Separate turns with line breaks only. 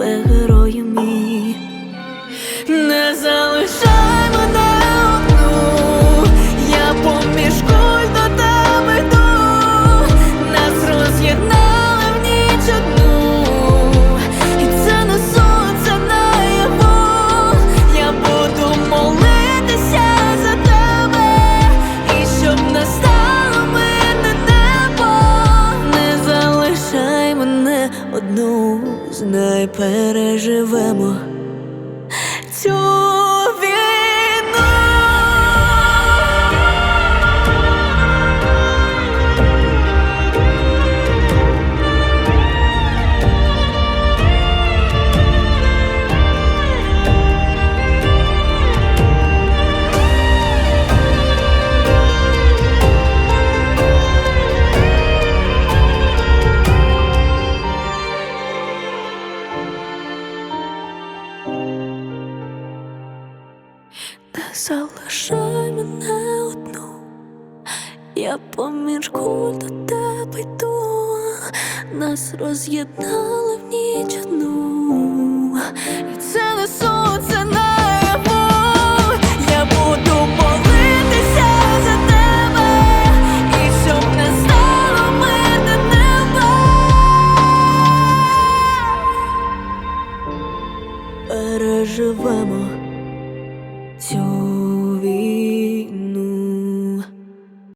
Кохаю знай, переживемо. Цю залишай мене одну, я поміж куль до тебе йду, нас роз'єднали в ніч одну, і це не сон, це наяву, я буду молитися за тебе, і щоб стало мирне небо. Переживемо